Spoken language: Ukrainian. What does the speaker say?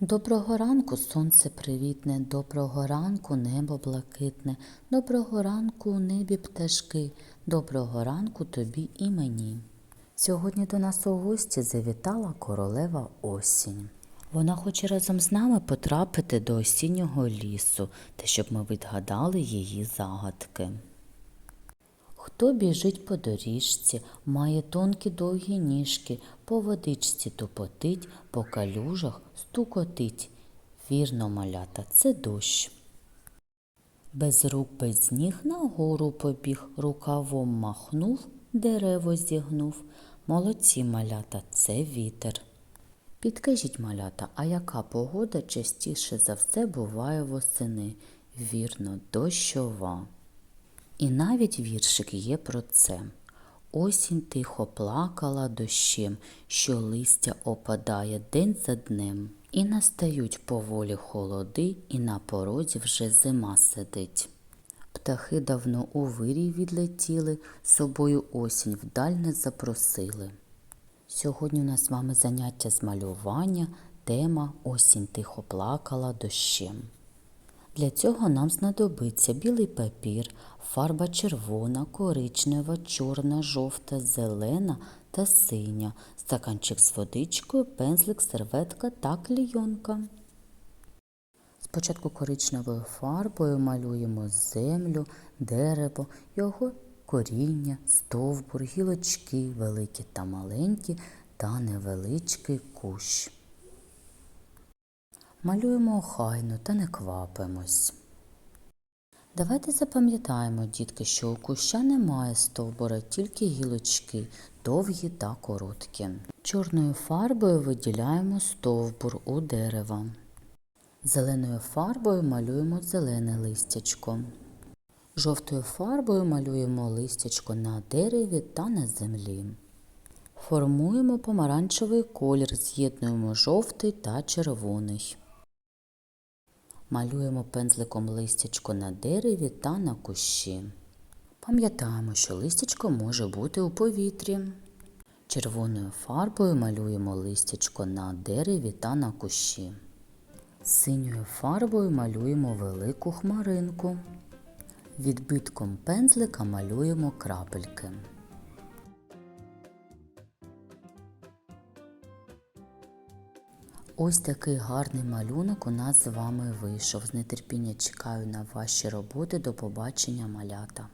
Доброго ранку, сонце привітне, доброго ранку, небо блакитне, доброго ранку у небі пташки, доброго ранку тобі і мені. Сьогодні до нас у гості завітала королева осінь. Вона хоче разом з нами потрапити до осіннього лісу, та щоб ми відгадали її загадки. Хто біжить по доріжці, має тонкі довгі ніжки, по водичці тупотить, по калюжах стукотить. Вірно, малята, це дощ. Без рук, без ніг нагору побіг, рукавом махнув, дерево зігнув. Молодці малята, це вітер. Підкажіть, малята, а яка погода частіше за все буває восени? Вірно, дощова. І навіть віршик є про це. Осінь тихо плакала дощем, що листя опадає день за днем. І настають поволі холоди, і на порозі вже зима сидить. Птахи давно у вирій відлетіли, собою осінь вдаль не запросили. Сьогодні у нас з вами заняття з малювання, тема Осінь тихо плакала дощем. Для цього нам знадобиться білий папір, фарба червона, коричнева, чорна, жовта, зелена та синя, стаканчик з водичкою, пензлик, серветка та клійонка. Спочатку коричневою фарбою малюємо землю, дерево, його коріння, стовбур, гілочки, великі та маленькі та невеличкий кущ. Малюємо охайно та не квапимось. Давайте запам'ятаємо, дітки, що у куща немає стовбура, тільки гілочки, довгі та короткі. Чорною фарбою виділяємо стовбур у дерева. Зеленою фарбою малюємо зелене листячко. Жовтою фарбою малюємо листячко на дереві та на землі. Формуємо помаранчевий колір, з'єднуємо жовтий та червоний. Малюємо пензликом листячко на дереві та на кущі. Пам'ятаємо, що листячко може бути у повітрі. Червоною фарбою малюємо листячко на дереві та на кущі. Синьою фарбою малюємо велику хмаринку. Відбитком пензлика малюємо крапельки. Ось такий гарний малюнок у нас з вами вийшов. З нетерпіння чекаю на ваші роботи. До побачення, малята!